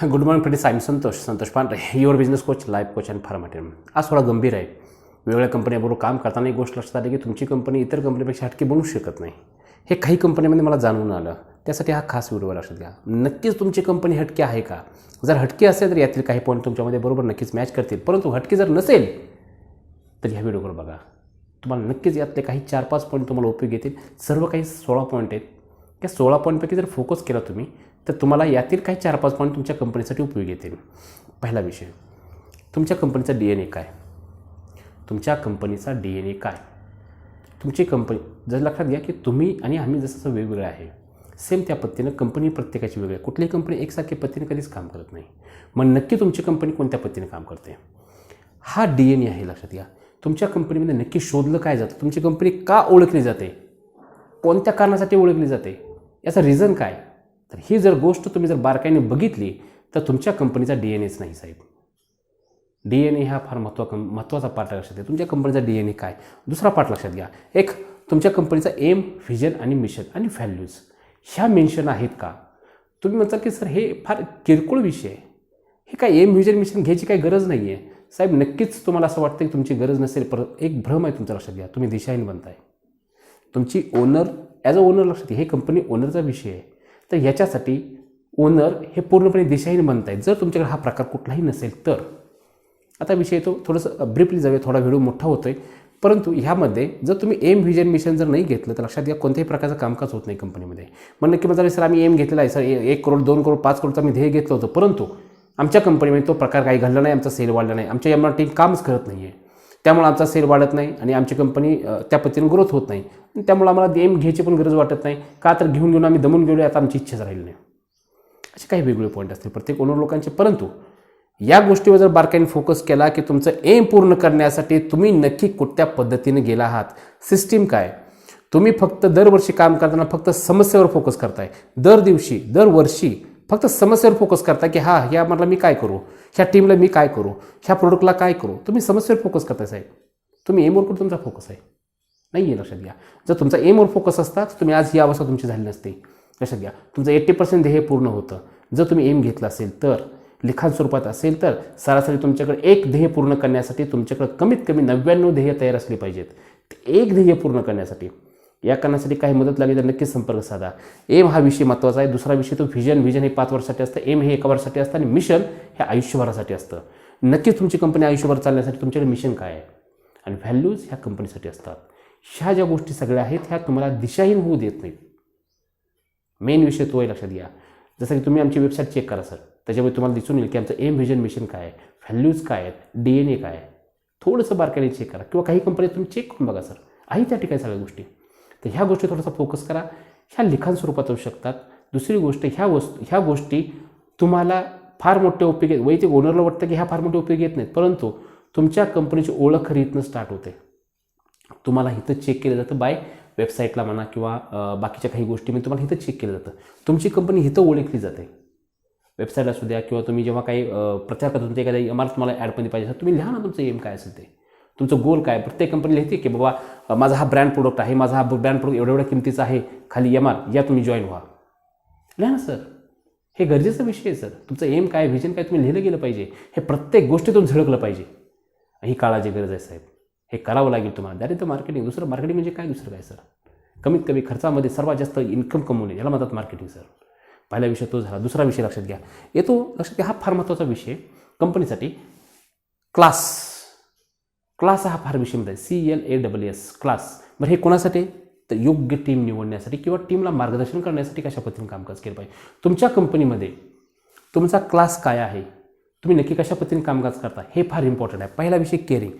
Good morning friends I Santosh Santosh Pandhare your business coach life coach and फार्माटेम आज थोडा गंभीर आहे. वेगवेगळ्या कंपन्याबरोबर काम करताना एक गोष्ट लक्षात आली की तुमची कंपनी इतर कंपनीपेक्षा हटके बनू शकत नाही. हे काही कंपनीमध्ये मला जाणून आलं. त्यासाठी हा खास व्हिडिओ लक्षात घ्या. नक्कीच तुमची कंपनी हटके आहे का? जर हटके असेल तर यातील काही पॉईंट तुमच्यामध्ये बरोबर नक्कीच मॅच करतील. परंतु हटके जर नसेल तर ह्या व्हिडिओवर बघा. तुम्हाला नक्कीच यातले काही चार पाच पॉईंट तुम्हाला उपयोग येतील. सर्व काही सोळा पॉईंट आहेत. त्या सोळा पॉईंटपैकी जर फोकस केला तुम्ही तर तुम्हाला यातील काही चार पाच पॉईंट तुमच्या कंपनीसाठी उपयोगी येतील. पहिला विषय तुमच्या कंपनीचा डी एन ए काय? तुमच्या कंपनीचा डी एन ए काय? तुमची कंपनी जर लक्षात घ्या की तुम्ही आणि आम्ही जसं जसं वेगवेगळं आहे सेम त्या पद्धतीनं कंपनी प्रत्येकाची वेगळी आहे. कुठलीही कंपनी एकसारख्या पद्धतीने कधीच काम करत नाही. मग नक्की तुमची कंपनी कोणत्या पद्धतीने काम करते? हा डी एन ए आहे लक्षात घ्या. तुमच्या कंपनीमध्ये नक्की शोधलं काय जातं? तुमची कंपनी का ओळखली जाते? कोणत्या कारणासाठी ओळखली जाते? याचं रिझन काय? तर ही जर गोष्ट तुम्ही जर बारकाईने बघितली तर तुमच्या कंपनीचा डी एन एच नाही साहेब. डी एन ए हा फार महत्वा महत्त्वाचा पार्ट लक्षात घ्या. तुमच्या कंपनीचा डी एन ए काय? दुसरा पार्ट लक्षात घ्या. एक तुमच्या कंपनीचा एम व्हिजन आणि मिशन आणि व्हॅल्यूज ह्या मेन्शन आहेत का? तुम्ही म्हणता की सर हे फार किरकोळ विषय आहे. हे काय एम व्हिजन मिशन घ्यायची काही गरज नाही आहे साहेब नक्कीच तुम्हाला असं वाटतं की तुमची गरज नसेल पर एक भ्रम आहे तुमच्या लक्षात घ्या. तुम्ही दिशाहीन बनताय. तुमची ओनर ॲज अ ओनर लक्षात घ्या. हे कंपनी ओनरचा विषय आहे. तर ह्याच्यासाठी ओनर हे पूर्णपणे दिशाहीन बनत आहेत. जर तुमच्याकडे हा प्रकार कुठलाही नसेल तर. आता विषय तो थोडंसं ब्रीफली जाऊया. थोडा व्हिडिओ मोठा होतो आहे परंतु ह्यामध्ये जर तुम्ही एम व्हिजन मिशन जर नाही घेतलं तर लक्षात घ्या कोणत्याही प्रकारचं कामकाज होत नाही कंपनीमध्ये म्हणलं नक्की म्हणजे सर आम्ही एम घेतलेला आहे. सर ए- एक करोड दोन करोड पाच करोडचा आम्ही ध्येय घेतलं होतं. परंतु आमच्या कंपनीमध्ये तो प्रकार काही घडला नाही. आमचा सेल वाढला नाही. आमच्या एम टीम कामच करत नाही आहे त्यामुळे आमचा सेल वाढत नाही आणि आमची कंपनी त्या पद्धतीने ग्रोथ होत नाही. आणि त्यामुळे आम्हाला एम घ्यायची पण गरज वाटत नाही. का तर घेऊन घेऊन आम्ही दमून गेलो आता आमची इच्छाच राहिली नाही. असे काही वेगवेगळे पॉईंट असतील. प्रत्येक ओनर लोकांचे. परंतु या गोष्टीवर जर बारकाईने फोकस केला की तुमचं एम पूर्ण करण्यासाठी तुम्ही नक्की कुठल्या पद्धतीने गेला आहात? सिस्टीम काय? तुम्ही फक्त दरवर्षी काम करताना फक्त समस्येवर फोकस करताय. दर दिवशी दरवर्षी फक्त समस्येवर फोकस करता की हा या मला मी काय करू? ह्या टीमला मी काय करू? ह्या प्रोडक्टला काय करू? तुम्ही समस्येवर फोकस करताय साहेब. तुम्ही एमवर तुमचा फोकस आहे? नाही आहे लक्षात घ्या. जर तुमचा एमवर फोकस असता तर तुम्ही आज ही अवस्था तुमची झाली नसते. लक्षात घ्या. तुमचं एट्टी पर्सेंट ध्येय पूर्ण होतं. जर तुम्ही एम घेतला असेल तर लिखाण स्वरूपात असेल तर सरासरी तुमच्याकडे एक ध्येय पूर्ण करण्यासाठी तुमच्याकडे कमीत कमी नव्याण्णव ध्येय तयार असली पाहिजेत. ते एक ध्येय पूर्ण करण्यासाठी. या कारणासाठी काही मदत लागली तर नक्कीच संपर्क साधा. एम हा विषय महत्त्वाचा आहे. दुसरा विषय तो व्हिजन व्हिजन हे पाच वर्षासाठी असतं. एम हे एका वर्षासाठी असतं आणि मिशन हे आयुष्यभरासाठी असतं. नक्कीच तुमची कंपनी आयुष्यभर चालण्यासाठी तुमच्याकडे मिशन काय आहे? आणि व्हॅल्यूज ह्या कंपनीसाठी असतात. ह्या ज्या गोष्टी सगळ्या आहेत ह्या तुम्हाला दिशाहीन होऊ देत नाहीत. मेन विषय तो आहे लक्षात घ्या. जसं की तुम्ही आमची वेबसाईट चेक करा सर त्याच्यामुळे तुम्हाला दिसून येईल की आमचं एम व्हिजन मिशन काय आहे? व्हॅल्यूज काय आहेत? डी एन ए काय आहे? थोडंसं बारकाईने चेक करा. किंवा काही कंपनी तुम्ही चेक करून बघा सर आहे त्या ठिकाणी सगळ्या गोष्टी. तर ह्या गोष्टी थोडासा फोकस करा. ह्या लिखाण स्वरूपात होऊ शकतात. दुसरी गोष्ट ह्या वस्तू ह्या गोष्टी तुम्हाला फार मोठे उपयोग येत वैयक्तिक ओनरला वाटतं की ह्या फार मोठे उपयोगी येत नाहीत परंतु तुमच्या कंपनीची ओळख खरी इथनं स्टार्ट होते. तुम्हाला इथं चेक केलं जातं बाय वेबसाईटला म्हणा किंवा बाकीच्या काही गोष्टी मी तुम्हाला इथं चेक केलं जातं. तुमची कंपनी इथं ओळखली जाते. वेबसाईट असू द्या किंवा तुम्ही जेव्हा काही प्रचार करता तुमच्या एखाद्या इमारत तुम्हाला ॲडमध्ये पाहिजे. असेल तुम्ही लिहा ना तुमचं एम काय असेल ते. तुमचं गोल काय? प्रत्येक कंपनी लिहिते की बाबा माझा हा ब्रँड प्रोडक्ट आहे माझा हा ब्रँड प्रोडक्ट एवढ्या एवढ्या किमतीचा आहे खाली एम आर या तुम्ही जॉईन व्हा. लिहा ना सर हे गरजेचा विषय आहे सर तुमचं एम काय व्हिजन काय तुम्ही लिहिलं गेलं पाहिजे. हे प्रत्येक गोष्टीतून झळकलं पाहिजे. ही काळाची गरज आहे साहेब. हे करावं लागेल तुम्हाला. दॅट इज द मार्केटिंग दुसरं मार्केटिंग म्हणजे काय दुसरं काय सर कमीत कमी खर्चामध्ये सर्वात जास्त इन्कम कमवणे याला म्हणतात मार्केटिंग सर पहिला विषय तो झाला. दुसरा विषय लक्षात घ्या. येतो लक्षात घ्या. हा फार महत्त्वाचा विषय. कंपनीसाठी क्लास क्लास हा फार विषय आहे. C L A double S class. बरं हे कोणासाठी? तर योग्य टीम निवडण्यासाठी किंवा टीमला मार्गदर्शन करण्यासाठी कशा पद्धतीने कामकाज केलं पाहिजे? तुमच्या कंपनीमध्ये तुमचा क्लास काय आहे? तुम्ही नक्की कशा पद्धतीने कामकाज करता? हे फार इम्पॉर्टंट आहे. पहिला विषय केअरिंग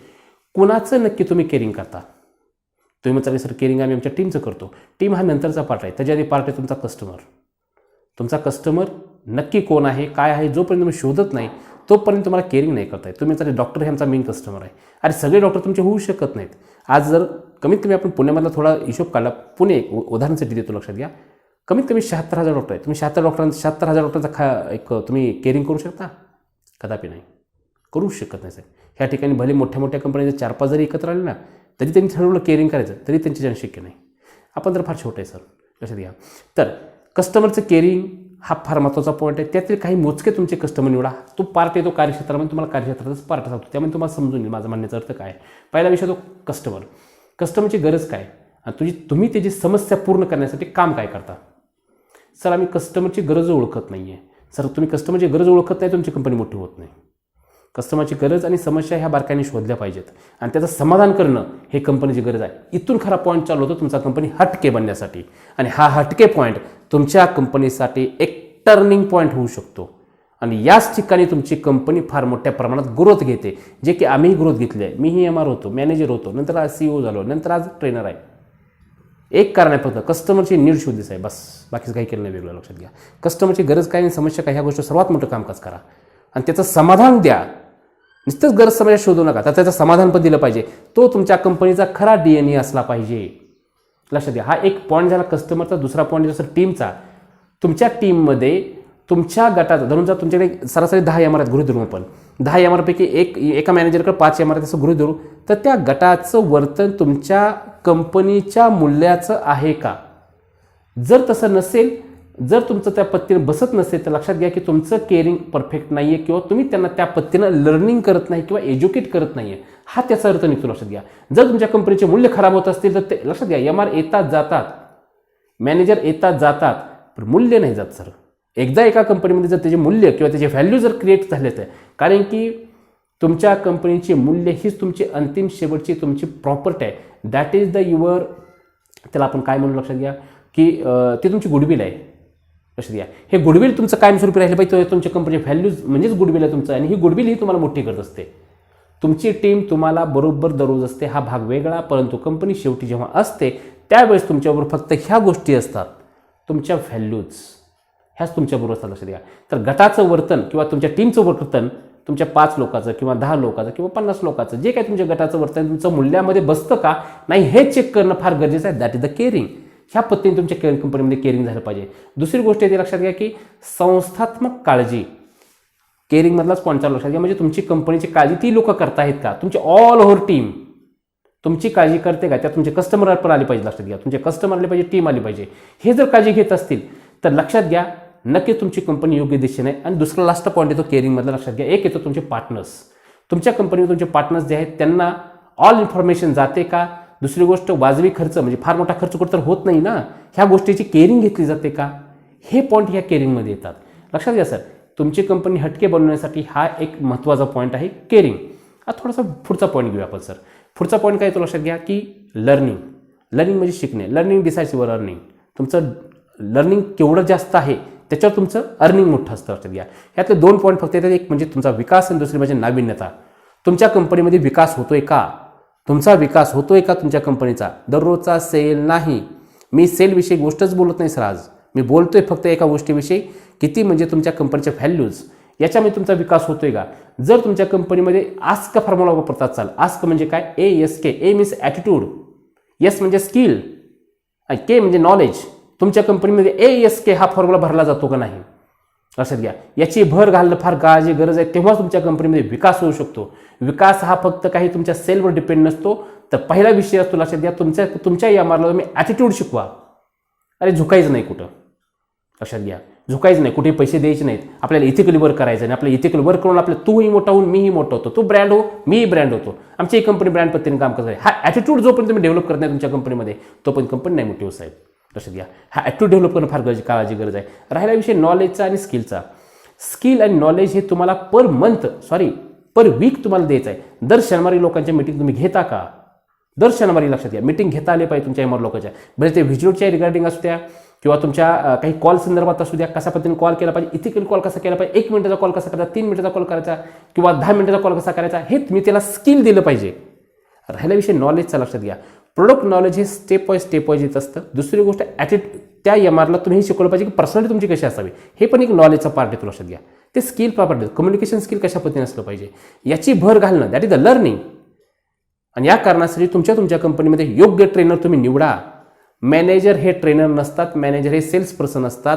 कुणाचं नक्की तुम्ही केअरिंग करता? तुम्ही म्हणता सर केअरिंग आम्ही आमच्या टीमचं करतो. टीम हा नंतरचा पार्ट आहे. त्याच्या आधी पार्ट आहे तुमचा कस्टमर तुमचा कस्टमर नक्की कोण आहे? काय आहे? जोपर्यंत तुम्ही शोधत नाही तोपर्यंत तुम्हाला केअरिंग नाही करता येत. तुम्ही म्हणता डॉक्टर हे आमचा मेन कस्टमर आहे. अरे सगळे डॉक्टर तुमचे होऊ शकत नाहीत. आज जर कमीत कमी आपण पुण्यामधला थोडा हिशोब काढला पुणे एक उ- उदाहरणासाठी देतो लक्षात घ्या. कमीत कमी शहात्तर हजार डॉक्टर आहेत. तुम्ही शहात्तर डॉक्टरांचा शहात्तर हजार डॉक्टरांचा खा एक तुम्ही केअरिंग करू शकता? कदापि नाही. करूच शकत नाही साहेब. ह्या ठिकाणी भले मोठ्या मोठ्या कंपन्या चार पाच जरी एकत्र आले ना तरी त्यांनी ठरवलं केअरिंग करायचं तरी त्यांच्याच्यानं शक्य नाही. आपण तर फार छोटं आहे सर लक्षात घ्या. तर कस्टमरचं केअरिंग हा फार महत्त्वाचा पॉईंट आहे. त्यातील काही मोजके तुमचे कस्टमर निवडा. तो पार्ट येतो कार्यक्षेत्रामध्ये तुम्हाला कार्यक्षेत्रातच पार्ट सांगतो. त्यामुळे तुम्हाला समजून येईल माझा म्हणण्याचा अर्थ काय. पहिला विषय तो कस्टमर कस्टमरची गरज काय? आणि तुझी तुम्ही त्याची समस्या पूर्ण करण्यासाठी काम काय करता? सर आम्ही कस्टमरची गरज ओळखत नाही आहे सर तुम्ही कस्टमरची गरज ओळखत नाही तुमची कंपनी मोठी होत नाही. कस्टमरची गरज आणि समस्या ह्या बारकाईने शोधल्या पाहिजेत. आणि त्याचं समाधान करणं हे कंपनीची गरज आहे. इथून खरा पॉईंट चालू होतो तुमचा कंपनी हटके बनण्यासाठी. आणि हा हटके पॉईंट तुमच्या कंपनीसाठी एक टर्निंग पॉईंट होऊ शकतो. आणि याच ठिकाणी तुमची कंपनी फार मोठ्या प्रमाणात ग्रोथ घेते. जे की आम्हीही ग्रोथ घेतली आहे मीही एम आर होतो मॅनेजर होतो नंतर आज सी झालो नंतर आज ट्रेनर आहे. एक कारण आहे फक्त कस्टमरची नीड शोधीच आहे. बस बाकीचं काही केलं नाही वेगळं लक्षात घ्या. कस्टमरची गरज काय आणि समस्या काय ह्या गोष्टी सर्वात मोठं कामकाज करा. आणि त्याचं समाधान द्या. नुसतंच गरज समस्या शोधू नका. तर त्याचं समाधान पण दिलं पाहिजे. तो तुमच्या कंपनीचा खरा डी एन ए असला पाहिजे. लक्षात घ्या हा एक पॉईंट झाला कस्टमरचा दुसरा पॉईंट जसं टीमचा तुमच्या टीममध्ये तुमच्या गटाचा धरून जर तुमच्याकडे सरासरी दहा इमारत गृह धरू आपण. दहा इमारतपैकी एक एका मॅनेजरकडे पाच इमारत असं गृह धरू. तर त्या गटाचं वर्तन तुमच्या कंपनीच्या मूल्याचं आहे का? जर तसं नसेल जर तुमचं त्या पत्तीनं बसत नसेल तर लक्षात घ्या की तुमचं केअरिंग परफेक्ट नाही आहे किंवा तुम्ही त्यांना त्या पत्तीनं लर्निंग करत नाही किंवा एज्युकेट करत नाही आहे हा त्याचा अर्थ निघतो लक्षात घ्या. जर तुमच्या कंपनीचे मूल्य खराब होत असतील तर ते लक्षात घ्या एम आर येतात जातात. मॅनेजर येतात जातात. पण मूल्य नाही जात सर एकदा एका कंपनीमध्ये जर त्याचे मूल्य किंवा त्याचे व्हॅल्यू जर क्रिएट झाले तर. कारण की तुमच्या कंपनीचे मूल्य हीच तुमची अंतिम शेवटची तुमची प्रॉपर्टी आहे. दॅट इज द युअर त्याला आपण काय म्हणू लक्षात घ्या की ती ते तुमची गुडविल आहे. लक्ष द्या. हे गुडविल तुमचं कायमस्वरूपी राहिलं पाहिजे तुमच्या कंपनी व्हॅल्यूज म्हणजेच गुडविल आहे तुमचं. आणि ही गुडविल ही तुम्हाला मोठी करत असते. तुमची टीम तुम्हाला बरोबर दररोज असते हा भाग वेगळा परंतु कंपनी शेवटी जेव्हा असते त्यावेळेस तुमच्याबरोबर फक्त ह्या गोष्टी असतात. तुमच्या व्हॅल्यूज ह्याच तुमच्याबरोबर असतात लक्ष द्या. तर गटाचं वर्तन किंवा तुमच्या टीमचं वर्तन तुमच्या पाच लोकांचं किंवा दहा लोकांचं किंवा पन्नास लोकांचं जे काही तुमच्या गटाचं वर्तन तुमचं मूल्यामध्ये बसतं का नाही हे चेक करणं फार गरजेचं आहे. दॅट इज द केअरिंग ह्या पद्धतीने तुमच्या केअरिंग कंपनीमध्ये केअरिंग झालं पाहिजे. दुसरी गोष्ट येते लक्षात घ्या की संस्थात्मक काळजी. केअरिंगमधलाच पॉईंट चालू लक्षात घ्या म्हणजे तुमची कंपनीची काळजी ती लोक करतायत का? तुमची ऑल ओव्हर टीम तुमची काळजी करते का? त्यात तुमचे कस्टमर पण आले पाहिजे लक्षात घ्या. तुमचे कस्टमर आले पाहिजे टीम आली पाहिजे. हे जर काळजी घेत असतील तर लक्षात घ्या नक्की तुमची कंपनी योग्य दिशेने आहे आणि दुसरा लास्ट पॉईंट येतो केअरिंगमधला लक्षात घ्या. एक येतो तुमचे पार्टनर्स तुमच्या कंपनीमध्ये तुमचे पार्टनर्स जे आहेत त्यांना ऑल इन्फॉर्मेशन जाते का? दुसरी गोष्ट वाजवी खर्च म्हणजे फार मोठा खर्च कुठं तर होत नाही ना? ह्या गोष्टीची केअरिंग घेतली जाते का? हे पॉईंट ह्या केअरिंगमध्ये येतात. लक्षात घ्या सर. तुमची कंपनी हटके बनवण्यासाठी हा एक महत्त्वाचा पॉईंट आहे केअरिंग हा थोडासा पुढचा पॉईंट घेऊया आपण सर. पुढचा पॉईंट काय येतो लक्षात घ्या की लर्निंग लर्निंग म्हणजे शिकणे. लर्निंग डिसायसिव्ह युअर अर्निंग तुमचं लर्निंग केवढं जास्त आहे त्याच्यावर तुमचं अर्निंग मोठं असतं लक्षात घ्या. यातले दोन पॉईंट फक्त येतात. एक म्हणजे तुमचा विकास आणि दुसरी म्हणजे नाविन्यता. तुमच्या कंपनीमध्ये विकास होतोय का? तुमचा विकास होतोय का तुमच्या कंपनीचा? दररोजचा सेल नाही. मी सेलविषयी गोष्टच बोलत नाही सर आज मी बोलतोय फक्त एका गोष्टीविषयी किती म्हणजे तुमच्या कंपनीचे व्हॅल्यूज याच्यामध्ये तुमचा विकास होतोय का? जर तुमच्या कंपनीमध्ये आस्क फॉर्म्युला वापरतात चाल आस्क म्हणजे काय? A S K A means attitude S म्हणजे स्किल के म्हणजे नॉलेज तुमच्या कंपनीमध्ये ए एस के हा फॉर्म्युला भरला जातो का नाही? लक्षात घ्या. याची भर घालणं फार काळाची गरज आहे. तेव्हाच तुमच्या कंपनीमध्ये विकास होऊ शकतो. विकास हा फक्त काही तुमच्या सेलवर डिपेंड नसतो. तर पहिला विषय असतो लक्षात घ्या तुमच्या तुमच्या या मारला तुम्ही ॲटिट्यूड शिकवा. अरे झुकायचं नाही कुठं? लक्षात घ्या. झुकायचं नाही. कुठे पैसे द्यायचे नाहीत. आपल्याला इथिकली वर्क करायचं आणि आपल्याला इथिकली वर्क करून आपल्या तूही मोठा होऊन मीही मोठा होतो. तू ब्रँड हो मीही ब्रँड होतो. आमची एक कंपनी ब्रँड पद्धतीने काम करत आहे. हा ॲटिट्यूड जोपर्यंत तुम्ही डेव्हलप करत नाही तुमच्या कंपनीमध्ये तोपर्यंत कंपनी नाही मोठी हो साहेब. लक्षात घ्या हा ॲटिट्यूड डेव्हलप करणं फार गरजे काळाची गरज आहे. राहिला विषय नॉलेजचा आणि स्किलचा स्किल आणि नॉलेज हे तुम्हाला per month sorry per week तुम्हाला द्यायचं आहे. दर शनिवारी लोकांच्या मीटिंग तुम्ही घेता का? दर शनिवारी लक्षात घ्या मीटिंग घेता आले पाहिजे तुमच्या एमआर लोकांच्या. म्हणजे ते व्हिज्युअलच्या रिगार्डिंग असू द्या किंवा तुमच्या काही कॉल संदर्भात असू द्या कशा पद्धतीने कॉल केला पाहिजे इथिकल कॉल कसा केला पाहिजे एक मिनिटाचा कॉल कसा करायचा तीन मिनिटाचा कॉल करायचा किंवा दहा मिनिटाचा कॉल कसा करायचा हे तुम्ही त्याला स्किल दिलं पाहिजे. राहिला विषय नॉलेजचा लक्षात घ्या प्रोडक्ट नॉलेज हे स्टेप बाय स्टेप वाईज येत असतं. दुसरी गोष्ट ॲटिट त्या एमआरला तुम्ही हे शिकवलं पाहिजे की पर्सनॅलिटी तुमची कशी असावी? हे पण एक नॉलेजचा पार्ट आहे लक्षात घ्या. ते स्किल प्रॉपर्टी कम्युनिकेशन स्किल कशा पद्धतीने असलं पाहिजे? याची भर घालणं दॅट इज द लर्निंग आणि या कारणासाठी तुमच्या तुमच्या कंपनीमध्ये योग्य ट्रेनर तुम्ही निवडा. मॅनेजर हे ट्रेनर नसतात मॅनेजर हे सेल्स पर्सन असतात.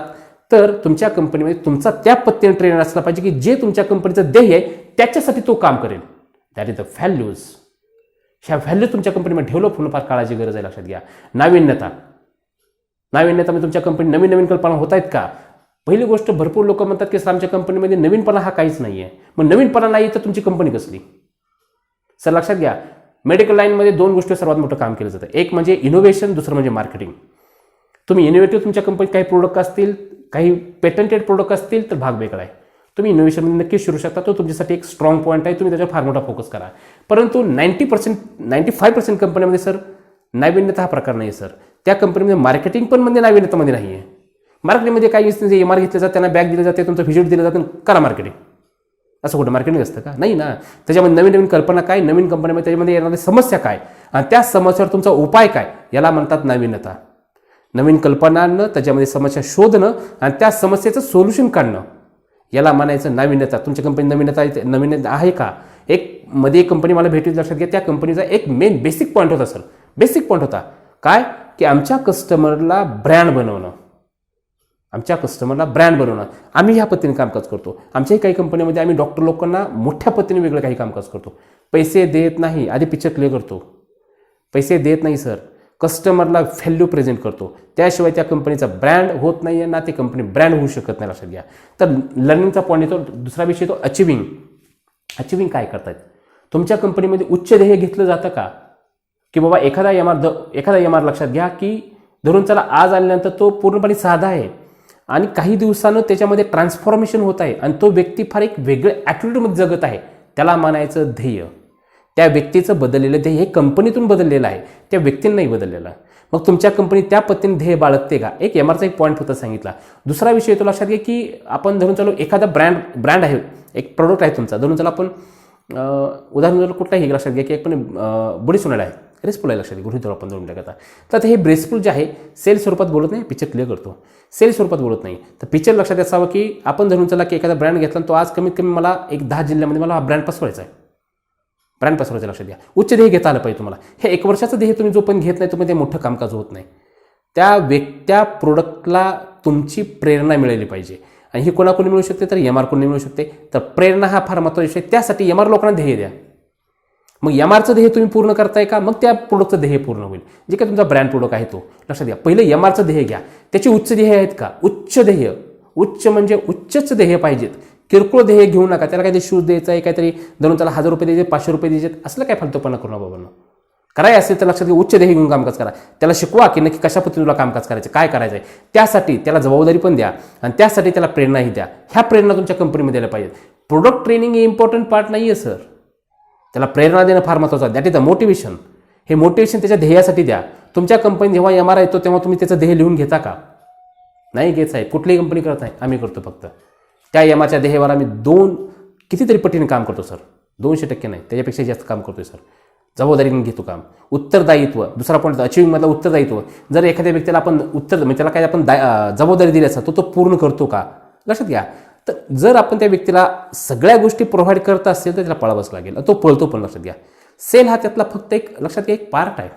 तर तुमच्या कंपनीमध्ये तुमचा त्या पद्धतीने ट्रेनर असला पाहिजे की जे तुमच्या कंपनीचं ध्येय आहे त्याच्यासाठी तो काम करेल. दॅट इज द व्हॅल्यूज ह्या व्हॅल्यू तुमच्या कंपनीमध्ये डेव्हलप होणं फार काळाची गरज आहे लक्षात घ्या. नाविन्यता. नाविन्यता म्हणजे तुमच्या कंपनी नवीन नवीन कल्पना होत आहेत का? पहिली गोष्ट भरपूर लोक म्हणतात की सर आमच्या कंपनीमध्ये नवीनपणा हा काहीच नाही आहे मग नवीनपणा नाही तर तुमची कंपनी कसली? सर लक्षात घ्या. मेडिकल लाईनमध्ये दोन गोष्टी सर्वात मोठं काम केलं जातं. एक म्हणजे इनोव्हेशन दुसरं म्हणजे मार्केटिंग तुम्ही इनोव्हेटिव्ह तुमच्या कंपनीत काही प्रोडक्ट असतील काही पेटंटेड प्रोडक्ट असतील तर भाग वेगळा आहे. तुम्ही इनोव्हेशनमध्ये नक्कीच शिरू शकता. तो तुमच्यासाठी एक स्ट्रॉंग पॉईंट आहे. तुम्ही त्याच्यावर फार मोठा फोकस करा. परंतु ninety percent ninety five percent कंपन्यामध्ये सर नाविन्यता हा प्रकार नाही आहे सर त्या कंपनीमध्ये मार्केटिंग पण म्हणजे नाविन्यतामध्ये नाही आहे मार्केटिंगमध्ये काही जे एम आर घेतले जातं त्यांना बॅग दिलं जाते तुमचं व्हिजिट दिलं जातं करा मार्केटिंग असं कुठं मार्केटिंग असतं का? नाही ना. त्याच्यामध्ये नवीन नवीन कल्पना काय? नवीन कंपनीमध्ये त्याच्यामध्ये येणाऱ्या समस्या काय? आणि त्या समस्यावर तुमचा उपाय काय? याला म्हणतात नाविन्यता. नवीन कल्पना आणणं त्याच्यामध्ये समस्या शोधणं आणि त्या समस्येचं सोल्युशन काढणं. याला म्हणायचं नाविन्यता. तुमच्या कंपनी नवीनता नवीनता नवीन आहे का? एक मध्ये एक कंपनी मला भेटली लक्षात घ्या त्या कंपनीचा एक मेन बेसिक पॉईंट होता सर बेसिक पॉईंट होता. काय? की आमच्या कस्टमरला ब्रँड बनवणं. आमच्या कस्टमरला ब्रँड बनवणं. आम्ही ह्या पद्धतीने कामकाज करतो. आमच्याही काही कंपनीमध्ये आम्ही डॉक्टर लोकांना मोठ्या पद्धतीने वेगळं काही कामकाज करतो. पैसे देत नाही आधी पिक्चर क्लिअर करतो. पैसे देत नाही सर कस्टमरला व्हॅल्यू प्रेझेंट करतो. त्याशिवाय त्या कंपनीचा ब्रँड होत नाही आहे ना ती कंपनी ब्रँड होऊ शकत नाही लक्षात घ्या. तर लर्निंगचा पॉईंट येतो. दुसरा विषय तो अचिव्हिंग अचिव्हिंग काय करतायत? तुमच्या कंपनीमध्ये उच्च ध्येय घेतलं जातं का? की बाबा एखादा एम आर एखादा एम आर लक्षात घ्या की धरून चला आज आल्यानंतर तो पूर्णपणे साधा आहे. आणि काही दिवसानं त्याच्यामध्ये ट्रान्सफॉर्मेशन होत आहे. आणि तो व्यक्ती फार एक वेगळ्या ॲटिट्यूडमध्ये जगत आहे. त्याला मानायचं ध्येय. त्या व्यक्तीचं बदललेलं ध्येय हे कंपनीतून बदललेलं आहे. त्या व्यक्तीनं नाही बदललेलं मग तुमच्या कंपनी त्या पद्धतीने ध्येय बाळगते का? एक एम आरचा एक पॉईंट होता सांगितला. दुसरा विषय तो लक्षात घ्या की आपण धरून चालू एखादा ब्रँड ब्रँड आहे. एक प्रोडक्ट आहे तुमचा. धरून चालू आपण उदाहरण जर कुठलाही लक्षात घ्या की एक पण बुडी सुनाड आहे. ब्रेसपूल आहे लक्षात गृहित आपण दोन टाकता. तर हे ब्रेसपूल जे आहे सेल स्वरूपात बोलत नाही पिक्चर क्लिअर करतो. सेल स्वरूपात बोलत नाही. तर पिक्चर लक्षात असावं की आपण धरून चला की एखादा ब्रँड घेतला तो आज कमीत कमी मला एक दहा जिल्ह्यामध्ये मला हा ब्रँड पसवायचा आहे. ब्रँड पसरवायचं द्या. उच्च ध्येय घेता आलं पाहिजे तुम्हाला. हे एक वर्षाचं ध्येय तुम्ही जो पण घेत नाही तुम्ही ते मोठं कामकाज होत नाही. त्या व्यक्त्या प्रोडक्टला तुमची प्रेरणा मिळाली पाहिजे. आणि ही कोणाकोणी मिळू शकते? तर एम आर कोणी मिळू शकते. तर प्रेरणा हा फार महत्त्वाचा विषय आहे. त्यासाठी एम आर लोकांना ध्येय द्या. मग एम आरचं ध्येय तुम्ही पूर्ण करताय का? मग त्या प्रोडक्टचं ध्येय पूर्ण होईल. जे काय तुमचा ब्रँड प्रोडक्ट आहे तो. लक्षात घ्या पहिलं एम आरचं ध्येय घ्या. त्याची उच्च ध्येय आहेत का? उच्च ध्येय उच्च म्हणजे उच्चच ध्येय पाहिजेत. किरकोळ ध्येय घेऊ नका. त्याला काहीतरी शूज द्यायचा आहे काहीतरी धरून त्याला हजार रुपये द्यायचे पाचशे रुपये द्यायचे असलं काय फालतूपणा करू नका बाबांनो. कराय असेल तर लक्षात घ्या उच्च ध्येय घेऊन कामकाज करा. त्याला शिकवा की नक्की कशा पद्धतीने तुला कामकाज करायचं काय करायचं आहे त्यासाठी त्याला जबाबदारी पण द्या आणि त्यासाठी त्याला प्रेरणाही द्या. ह्या प्रेरणा तुमच्या कंपनीमध्ये द्यायला पाहिजे प्रोडक्ट ट्रेनिंग हे इम्पॉर्टंट पार्ट नाही आहे सर त्याला प्रेरणा देणं फार महत्त्वाचं दॅट इज द मोटिवेशन हे मोटिवेशन त्याच्या ध्येयासाठी द्या. तुमच्या कंपनी जेव्हा एम आर येतो तेव्हा तुम्ही त्याचं ध्येय लिहून घेता का? नाही घेत साहेब. कुठलीही कंपनी करत नाही. आम्ही करतो फक्त. त्या यमाच्या ध्येयावर आम्ही दोन कितीतरी पटीने काम करतो सर. दोनशे टक्के नाही त्याच्यापेक्षा जास्त काम करतोय सर. जबाबदारीने घेतो काम. उत्तरदायित्व दुसरा पॉईंट अचिव्हिंगमधला उत्तरदायित्व. जर एखाद्या व्यक्तीला आपण उत्तर म्हणजे त्याला काय आपण दाय जबाबदारी दिली असतात तो तो पूर्ण करतो का? लक्षात घ्या. तर जर आपण त्या व्यक्तीला सगळ्या गोष्टी प्रोव्हाइड करत असेल तर त्याला पळावंच लागेल. तो पळतो पण लक्षात घ्या. सेल हा त्यातला फक्त एक लक्षात घ्या एक पार्ट आहे.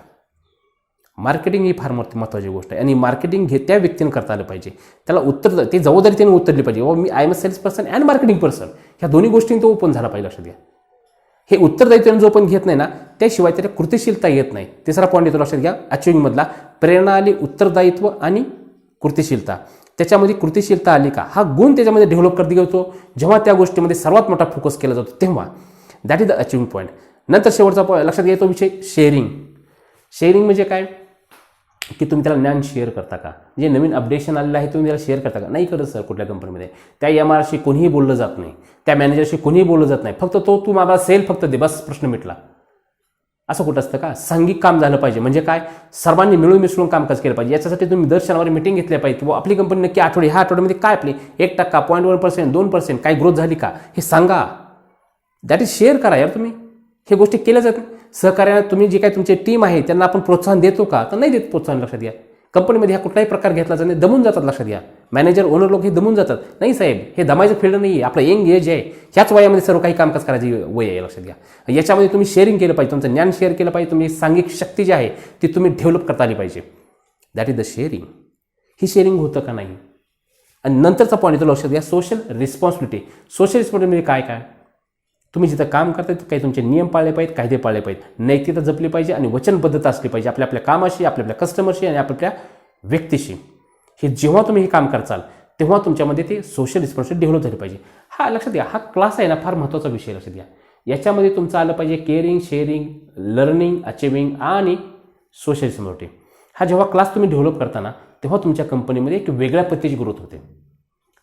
मार्केटिंग ही फार मोठी महत्त्वाची गोष्ट आहे. आणि मार्केटिंग हे त्या व्यक्तीने करता आलं पाहिजे. त्याला उत्तर ते जबाबदारी त्याने उतरली पाहिजे. व मी I am a sales person and marketing person ह्या दोन्ही गोष्टींनी तो ओपन झाला पाहिजे लक्षात घ्या. हे उत्तरदायित्वाने जो पण घेत नाही ना त्याशिवाय त्याला कृतिशीलता येत नाही. तिसरा पॉईंट येतो लक्षात घ्या. अचिव्हिंगमधला प्रेरणा आली उत्तरदायित्व आणि कृतिशीलता. त्याच्यामध्ये कृतिशीलता आली का? हा गुण त्याच्यामध्ये डेव्हलप करत गेलो जेव्हा त्या गोष्टीमध्ये सर्वात मोठा फोकस केला जातो तेव्हा. That is the achieving point नंतर शेवटचा point लक्षात घ्या तो विषय शेअरिंग शेअरिंग म्हणजे काय? की तुम्ही त्याला ज्ञान शेअर करता का? जे नवीन अपडेशन आलेलं आहे तुम्ही त्याला शेअर करता का? नाही करत सर कुठल्या कंपनीमध्ये त्या एम आरशी कोणीही बोललं जात नाही. त्या मॅनेजरशी कोणीही बोललं जात नाही. फक्त तो तू मला सेल फक्त दे बस प्रश्न मिटला. असं कुठं असतं का? सांघिक काम झालं पाहिजे. म्हणजे काय? सर्वांनी मिळून मिसळून कामकाज केलं पाहिजे. याच्यासाठी तुम्ही दर शनिवारी मिटिंग घेतल्या पाहिजे. किंवा आपली कंपनी नक्की आठवडी ह्या आठवड्यामध्ये काय आपली? एक टक्का पॉईंट वन पर्सेंट दोन पर्सेंट काय ग्रोथ झाली का? हे सांगा. दॅट इज शेअर करा यार तुम्ही. हे गोष्टी केल्या जात नाही. सहकार्याने तुम्ही जे काही तुमची टीम आहे त्यांना आपण प्रोत्साहन देतो का? तर नाही देत प्रोत्साहन लक्षात घ्या कंपनीमध्ये हा कुठलाही प्रकार घेतला जात नाही दमून जातात लक्षात घ्या मॅनेजर ओनर लोक हे दमून जातात. नाही साहेब हे दमायचं फील्ड नाही आहे आपलं यंग एज आहे. ह्याच वयामध्ये सर्व काही कामकाज करायची वय आहे लक्षात घ्या याच्यामध्ये तुम्ही शेअरिंग केलं पाहिजे तुमचं ज्ञान शेअर केलं पाहिजे तुम्ही सांघिक शक्ती जी आहे ती तुम्ही डेव्हलप करता आली पाहिजे. दॅट इज द शेअरिंग ही शेअरिंग होतं का नाही? आणि नंतरचा पॉईंट येतो लक्षात घ्या सोशल रिस्पॉन्सिबिलिटी सोशल रिस्पॉन्सिबिलिटी म्हणजे काय काय? तुम्ही जिथं काम करताय तिथं काही तुमचे नियम पाळले पाहिजेत कायदे पाळले पाहिजेत. नैतिकता जपली पाहिजे आणि वचनबद्धता असली पाहिजे. आपल्या आपल्या कामाशी आपल्या आपल्या कस्टमरशी आणि आपल्या आपल्या व्यक्तीशी. हे जेव्हा तुम्ही हे काम करचाल तेव्हा तुमच्यामध्ये ते सोशल रिस्पॉन्सिबिलिटी डेव्हलप झाली पाहिजे. हा लक्षात द्या हा क्लास आहे ना फार महत्त्वाचा विषय लक्षात द्या याच्यामध्ये तुमचं आलं पाहिजे केअरिंग शेअरिंग लर्निंग अचिव्हिंग आणि सोशल रिस्पॉन्सिबिलिटी हा जेव्हा क्लास तुम्ही डेव्हलप करताना तेव्हा तुमच्या कंपनीमध्ये एक वेगळ्या पद्धतीची ग्रोथ होते.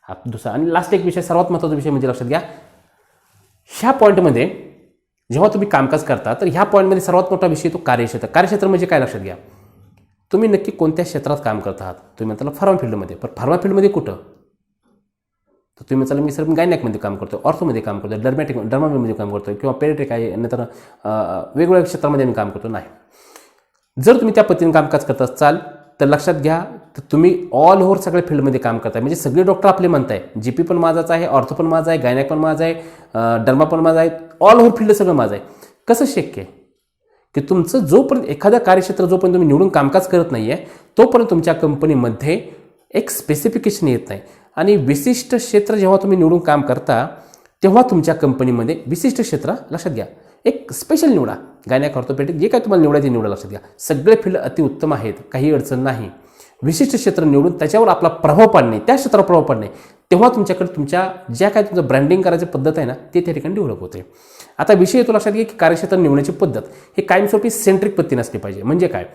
हा दुसरा आणि लास्ट एक विषय सर्वात महत्त्वाचा विषय म्हणजे लक्षात घ्या ह्या पॉईंटमध्ये जेव्हा तुम्ही कामकाज करता तर ह्या पॉईंटमध्ये सर्वात मोठा विषय तो कार्यक्षेत्र. कार्यक्षेत्र म्हणजे काय? लक्षात घ्या. तुम्ही नक्की कोणत्या क्षेत्रात काम करत आहात? तुम्ही म्हणताला फार्मा फील्डमध्ये पण फार्मा फील्डमध्ये कुठं? तर तुम्ही म्हणताला मी सर गायनॅकमध्ये काम करतो ऑर्थोमध्ये काम करतो डर्मॅटिक डर्मामध्ये काम करतो किंवा पेरेट्रिक आहे नंतर वेगवेगळ्या क्षेत्रामध्ये मी काम करतो नाही जर तुम्ही त्या पद्धतीने कामकाज करत असाल तर लक्षात घ्या तर तुम्ही ऑल ओव्हर सगळ्या फील्डमध्ये काम करताय. म्हणजे सगळे डॉक्टर आपले म्हणताय. जी पी पण माझाच आहे ऑर्थो पण माझा आहे गायनॅक पण माझा आहे डर्मा पण माझा आहे ऑल ओव्हर फील्ड सगळं माझं आहे. कसं शक्य आहे? की तुमचं जोपर्यंत एखादं कार्यक्षेत्र जोपर्यंत तुम्ही निवडून कामकाज करत नाही आहे तोपर्यंत तुमच्या कंपनीमध्ये एक स्पेसिफिकेशन येत नाही. आणि विशिष्ट क्षेत्र जेव्हा तुम्ही निवडून काम करता तेव्हा तुमच्या कंपनीमध्ये विशिष्ट क्षेत्र लक्षात घ्या. एक स्पेशल निवडा. गायनॅक ऑर्थोपेडिक जे काय तुम्हाला निवडायचे निवडा लक्षात घ्या. सगळे फील्ड अतिउत्तम आहेत काही अडचण नाही. विशिष्ट क्षेत्र निवडून त्याच्यावर आपला प्रभाव पाडणे त्या क्षेत्रावर प्रभाव पाडणे तेव्हा तुमच्याकडे तुमच्या ज्या काय तुमचं ब्रँडिंग करायची पद्धत आहे ना ते त्या ठिकाणी डेव्हलप होते. आता विषय येतो लक्षात घ्या की कार्यक्षेत्र निवडण्याची पद्धत हे कायमस्वरूपी सेंट्रिक पद्धतीने असली पाहिजे. म्हणजे काय?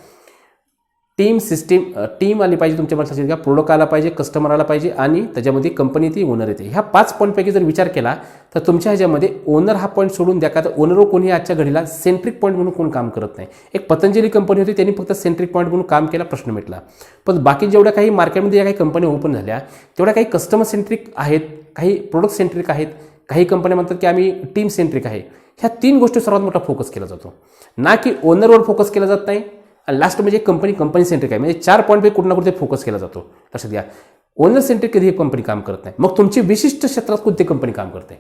टीम सिस्टीम टीम आली पाहिजे तुमच्या लक्षात का प्रोडक्ट आला पाहिजे कस्टमर आला पाहिजे आणि त्याच्यामध्ये कंपनी ती ओनर येते. ह्या पाच पॉईंटपैकी जर विचार केला तर तुमच्या ह्याच्यामध्ये ओनर हा पॉईंट सोडून द्या का? तर ओनर कोणी आजच्या घडीला सेंट्रिक पॉईंट म्हणून कोण काम करत नाही. एक पतंजली कंपनी होती त्यांनी फक्त सेंट्रिक पॉईंट म्हणून काम केला प्रश्न मिटला. पण बाकी जेवढ्या काही मार्केटमध्ये ज्या काही कंपन्या ओपन झाल्या तेवढ्या काही कस्टमर सेंट्रिक आहेत काही प्रोडक्ट सेंट्रिक आहेत काही कंपन्या म्हणतात की आम्ही टीम सेंट्रिक आहे. ह्या तीन गोष्टी सर्वात मोठा फोकस केला जातो. ना की ओनरवर फोकस केला जात नाही लास्ट म्हणजे कंपनी कंपनी सेंट्रिक आहे. म्हणजे चार पॉईंटपैकी कुठं ना कुठे फोकस केला जातो. लक्षात घ्या. ओनर सेंट्रिक कधी कंपनी काम करत नाही. मग तुमची विशिष्ट क्षेत्रात कोणती कंपनी काम करते?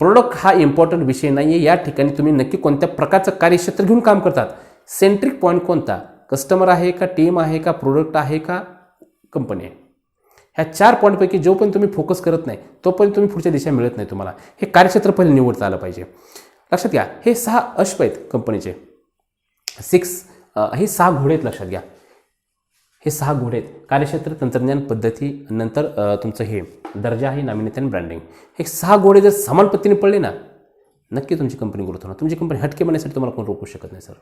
प्रोडक्ट हा इम्पॉर्टंट विषय नाही आहे या ठिकाणी तुम्ही नक्की कोणत्या प्रकारचं कार्यक्षेत्र घेऊन काम करतात? सेंट्रिक पॉईंट कोणता? कस्टमर आहे का? टीम आहे का? प्रोडक्ट आहे का? कंपनी आहे. ह्या चार पॉईंटपैकी जोपर्यंत तुम्ही फोकस करत नाही तोपर्यंत तुम्ही पुढच्या दिशा मिळत नाही तुम्हाला. हे कार्यक्षेत्र पहिले निवडता आलं पाहिजे. लक्षात घ्या. हे सहा अश्व आहेत कंपनीचे सिक्स हे सहा घोडे आहेत लक्षात घ्या. हे सहा घोडे आहेत. कार्यक्षेत्र तंत्रज्ञान पद्धती नंतर तुमचं हे दर्जा आहे नामिनेत आणि ब्रँडिंग हे सहा घोडे जर समान पद्धतीने पडले ना नक्की तुमची कंपनी ग्रोथ होणार. तुमची कंपनी हटके बनण्यासाठी तुम्हाला कोण रोखू शकत नाही सर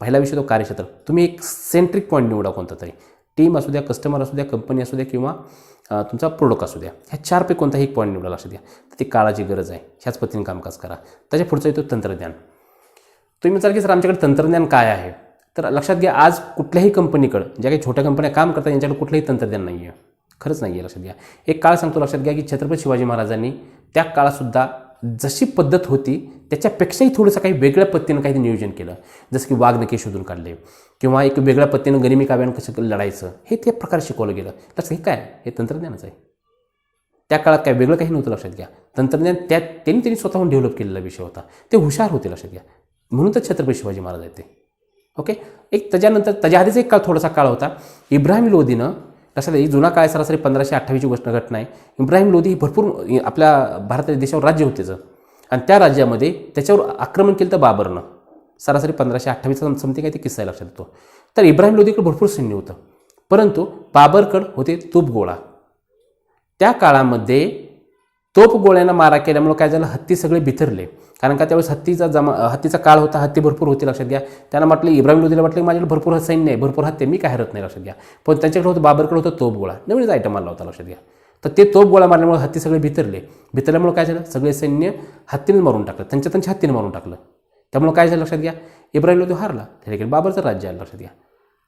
पहिला विषय तो कार्यक्षेत्र. तुम्ही एक सेंट्रिक पॉईंट निवडा कोणता तरी. टीम असू द्या कस्टमर असू द्या कंपनी असू द्या किंवा तुमचा प्रोडक्ट असू द्या. ह्या चारपैकी कोणताही एक पॉईंट निवडा लक्षात द्या ती काळाची गरज आहे. ह्याच पद्धतीने कामकाज करा. त्याच्या पुढचा येतो तंत्रज्ञान. तुम्ही विचार की सर आमच्याकडे तंत्रज्ञान काय आहे? तर लक्षात घ्या आज कुठल्याही कंपनीकडं ज्या काही छोट्या कंपन्या काम करतात यांच्याकडे कुठलंही तंत्रज्ञान नाही आहे खरंच नाही आहे लक्षात घ्या. एक काळ सांगतो लक्षात घ्या की छत्रपती शिवाजी महाराजांनी त्या काळातसुद्धा जशी पद्धत होती त्याच्यापेक्षाही थोडंसं काही वेगळ्या पद्धतीनं काही नियोजन केलं. जसं की वाघनके शोधून काढले किंवा एक वेगळ्या पद्धतीनं गनिमी काव्यानं कसं लढायचं हे त्या प्रकारे शिकवलं गेलं. लक्षात हे काय? हे तंत्रज्ञानच आहे. त्या काळात काय वेगळं काही नव्हतं लक्षात घ्या. तंत्रज्ञान त्या त्यांनी त्यांनी स्वतःहून डेव्हलप केलेला विषय होता. ते हुशार होते लक्षात घ्या. म्हणून तर छत्रपती शिवाजी महाराज आहेत ते. ओके? एक त्याच्यानंतर त्याच्या आधीच एक काळ थोडासा काळ होता. इब्राहिम लोधीनं कसं जुना काळ आहे, सरासरी पंधराशे अठ्ठावीसची गोष्ट घटना आहे. इब्राहिम लोधी ही भरपूर आपल्या भारत देशावर राज्य होते जर आणि त्या राज्यामध्ये त्याच्यावर आक्रमण केलं तर बाबरनं. सरासरी पंधराशे अठ्ठावीसचा समथिंग आहे ते किस्सा लक्षात येतो. तर इब्राहिम लोधीकडे भरपूर सैन्य होतं. परंतु बाबरकड होते तुपगोळा. त्या काळामध्ये तोप गोळ्यांना मारा केल्यामुळे काय झालं? हत्ती सगळे भितरले कारण का त्यावेळेस हत्तीचा जमा हत्तीचा काळ होता हत्ती भरपूर होती लक्षात घ्या. त्यांना म्हटलं इब्राहिम लोधीला म्हटलं की माझ्याकडे भरपूर सैन्य आहे भरपूर हत्ते मी काय हरत नाही लक्षात घ्या. पण त्यांच्याकडे होतं बाबरकडे होतं तोप गोळा. नवीनच आयटम आला होता लक्षात घ्या. तर ते तोप गोळा मारल्यामुळे हत्ती सगळे भितरले भितरल्यामुळे काय झालं? सगळे सैन्य हत्तीने मारून टाकलं. त्यांच्या त्यांच्या हत्तीने मारून टाकलं. त्यामुळे काय झालं लक्षात घ्या? इब्राहिम लोधी हारला. त्या ठिकाणी बाबरचं राज्य आलं लक्षात घ्या.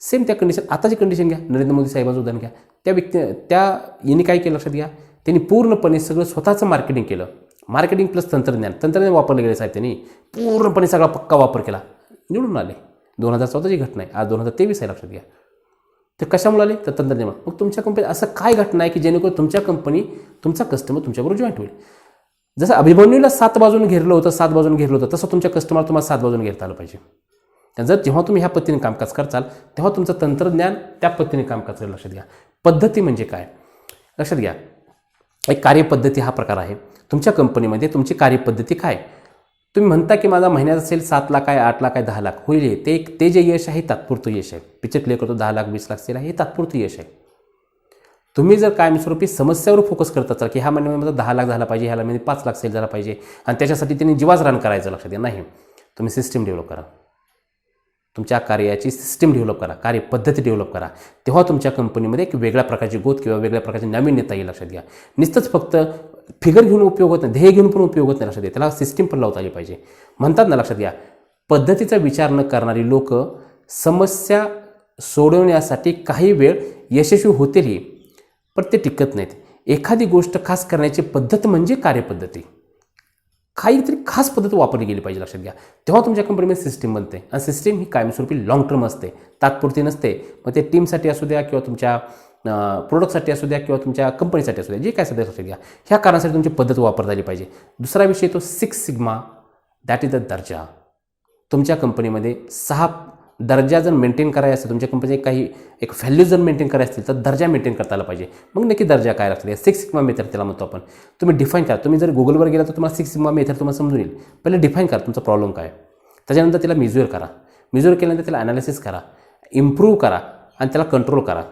सेम त्या कंडिशन आताची कंडिशन घ्या. नरेंद्र मोदी साहेबांचं उदाहरण घ्या. त्या व्यक्ती त्या यांनी काय केलं लक्षात घ्या? त्यांनी पूर्णपणे सगळं स्वतःचं मार्केटिंग केलं. मार्केटिंग प्लस तंत्रज्ञान. तंत्रज्ञान वापरलं गेले साहेब त्यांनी पूर्णपणे सगळा पक्का वापर केला. निवडून आले. दोन हजार चौदाची घटना आहे. आज दोन हजार तेवीस आहे लक्षात घ्या. ते कशामुळे आले? तर तंत्रज्ञान. मग तुमच्या कंपनीत असं काय घटना आहे की जेणेकरून तुमच्या कंपनी तुमचा कस्टमर तुमच्याबरोबर जॉईंट होईल? जसं अभिमन्यूला सात बाजून घेरलं होतं सात बाजून घेरलं होतं तसं तुमच्या कस्टमर तुम्हाला सात बाजून घेरता आलं पाहिजे. जर जेव्हा तुम्ही ह्या पद्धतीने कामकाज करचाल तेव्हा तुमचं तंत्रज्ञान त्या पद्धतीने कामकाज करेल लक्षात घ्या. पद्धती म्हणजे काय? लक्षात घ्या. एक कार्यपद्धती हा प्रकार आहे. तुमच्या कंपनीमध्ये तुमची कार्यपद्धती काय? तुम्ही म्हणता की माझा महिन्याचा सेल सात लाख आहे आठ लाख आहे दहा लाख. होईल ते एक ते जे यश आहे तात्पुरतं यश आहे. पिक्चर क्लिअर करतो दहा लाख वीस लाख सेल आहे हे तात्पुरतं यश आहे. तुम्ही जर कायमस्वरूपी समस्यावर फोकस करत असाल की ह्या महिन्यामध्ये दहा लाख झाला पाहिजे ह्या महिन्यात म्हणजे पाच लाख सेल झाला पाहिजे आणि त्याच्यासाठी त्यांनी जीवाच रान करायचं लक्षात द्या नाही. तुम्ही सिस्टीम डेव्हलप करा. तुमच्या कार्याची सिस्टीम डेव्हलप करा कार्यपद्धती डेव्हलप करा. तेव्हा तुमच्या कंपनीमध्ये एक वेगळ्या प्रकारची गोत किंवा वेगळ्या प्रकारची नाविन्यता येईल लक्षात घ्या. नुसतंच फक्त फिगर घेऊन उपयोग होत नाही ध्येय घेऊन पण उपयोग होत नाही लक्षात घ्या. त्याला सिस्टीम पण लावता आली पाहिजे. म्हणतात ना लक्षात घ्या पद्धतीचा विचार न करणारी लोक समस्या सोडवण्यासाठी काही वेळ यशस्वी होतीलही पण ते टिकत नाहीत. एखादी गोष्ट खास करण्याची पद्धत म्हणजे कार्यपद्धती. काहीतरी खास पद्धत वापरली गेली पाहिजे लक्षात घ्या. तेव्हा तुमच्या कंपनीमध्ये सिस्टीम बनते. आणि सिस्टीम ही कायमस्वरूपी लॉंग टर्म असते. तात्पुरती नसते. मग ते टीमसाठी असू द्या किंवा तुमच्या प्रोडक्टसाठी असू द्या किंवा तुमच्या कंपनीसाठी असू द्या जे काय सध्या लक्षात घ्या. ह्या कारणासाठी तुमची पद्धत वापरता आली पाहिजे. दुसरा विषय तो six sigma that is the दर्जा. तुमच्या कंपनीमध्ये सहा दर्जा जर मेंटेन करायचा असेल तुमच्या कंपनीचे काही एक व्हॅल्यू जर मेंटेन करायचे असतील तर दर्जा मेंटेन करता आला पाहिजे. मग नक्की दर्जा काय लक्षात सिक्स सिग्मा मेथड त्याला म्हणतो आपण. तुम्ही डिफाईन करा. तुम्ही जर गुगलवर गेला तर तुम्हाला सिक्स सिग्मा मेथड तुम्हाला समजून येईल. पहिले डिफाईन करा तुमचा प्रॉब्लेम काय आहे. त्याच्यानंतर त्याला मिज्युअर करा. मिज्युअर केल्यानंतर त्याला ॲनालिसिस करा. इम्प्रूव्ह करा आणि त्याला कंट्रोल करा.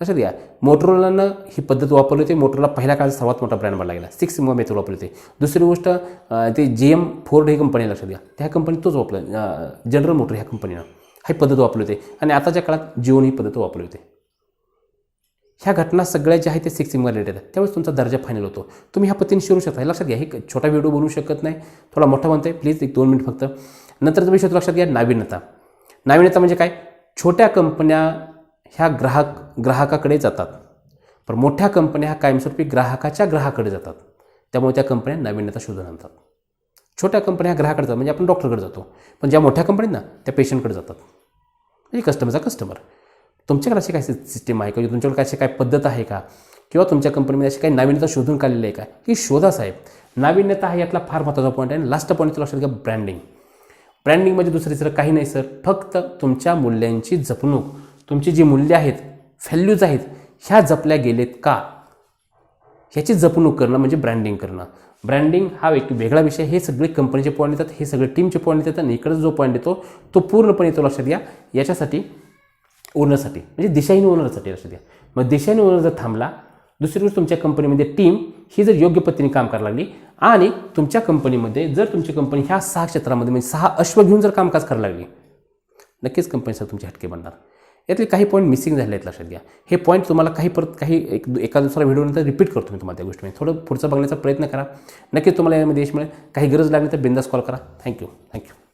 लक्षात घ्या. मोटरोलानं ही पद्धत वापरली होती. मोटरोला पहिल्या काळात सर्वात मोठा ब्रँड बनला गेला. सिक्स सिग्मा मेथड वापरली होती. दुसरी गोष्ट ते जी एम फोर्ड ही कंपनी लक्षात घ्या. त्या कंपनी तोच वापरला. जनरल मोटर ह्या कंपनीनं ही पद्धत वापरली होती. आणि आताच्या काळात जिओन ही पद्धत वापरली होती. ह्या घटना सगळ्या ज्या आहेत ते सिक्सिंगवर रिलेटेड आहेत. त्यावेळेस तुमचा दर्जा फायनल होतो. तुम्ही ह्या पद्धतीने शिरू शकता. हे लक्षात घ्या. हे एक छोटा व्हिडिओ बनवू शकत नाही. थोडा मोठा बनतोय. प्लीज एक दोन मिनिट फक्त. नंतर तुम्ही तो लक्षात घ्या नाविन्यता. नाविन्यता म्हणजे काय? छोट्या कंपन्या ह्या ग्राहक ग्राहकाकडे जातात. पण मोठ्या कंपन्या ह्या कायमस्वरूपी ग्राहकाच्या ग्राहकाकडे जातात. त्यामुळे त्या कंपन्या नाविन्यता शोधून आणतात. छोट्या कंपन्या ह्या ग्राहकाकडे जातात. म्हणजे आपण डॉक्टरकडे जातो. पण ज्या मोठ्या कंपनीत ना त्या पेशंटकडे जातात. म्हणजे कस्टमरचा कस्टमर तुमच्याकडे अशी काय सिस्टीम आहे किंवा म्हणजे तुमच्याकडे अशी काय पद्धत आहे का? किंवा तुमच्या कंपनीमध्ये अशी काही नाविन्यता शोधून काढलेली आहे का? की शोधा साहेब नाविन्यता हा यातला फार महत्त्वाचा पॉईंट आहे. आणि लास्ट पॉईंट लक्षात घ्या ब्रँडिंग ब्रँडिंग म्हणजे दुसरं तिसरं काही नाही सर फक्त तुमच्या मूल्यांची जपणूक. तुमची जी मूल्य आहेत व्हॅल्यूज आहेत ह्या जपल्या गेलेत का? ह्याची जपणूक करणं म्हणजे ब्रँडिंग करणं. ब्रँडिंग हा एक वेगळा विषय. हे सगळे कंपनीचे पॉईंट येतात हे सगळे टीमचे पॉईंट येतात आणि इकडे जो पॉईंट येतो तो पूर्णपणे येतो लक्षात घ्या. याच्यासाठी ओनरसाठी म्हणजे दिशाहीन ओनरसाठी लक्षात घ्या. मग दिशाहीन ओनर जर थांबला दुसरी गोष्ट तुमच्या कंपनीमध्ये टीम ही जर योग्य पद्धतीने काम करायला लागली आणि तुमच्या कंपनीमध्ये जर तुमची कंपनी ह्या सहा क्षेत्रामध्ये म्हणजे सहा अश्व घेऊन जर कामकाज करायला लागली नक्कीच कंपनी सर हटके बनणार. यातले काही पॉईंट मिसिंग झाले आहेत लक्षात घ्या. हे पॉईंट तुम्हाला काही परत काही एक एका दुसरा व्हिडिओनंतर रिपीट करतो मी तुम्हाला त्या गोष्टी थोडं पुढचं बघण्याचा प्रयत्न करा. नक्कीच तुम्हाला यामध्ये यश मिळेल. काही गरज लागली तर बिंदास कॉल करा. Thank you thank you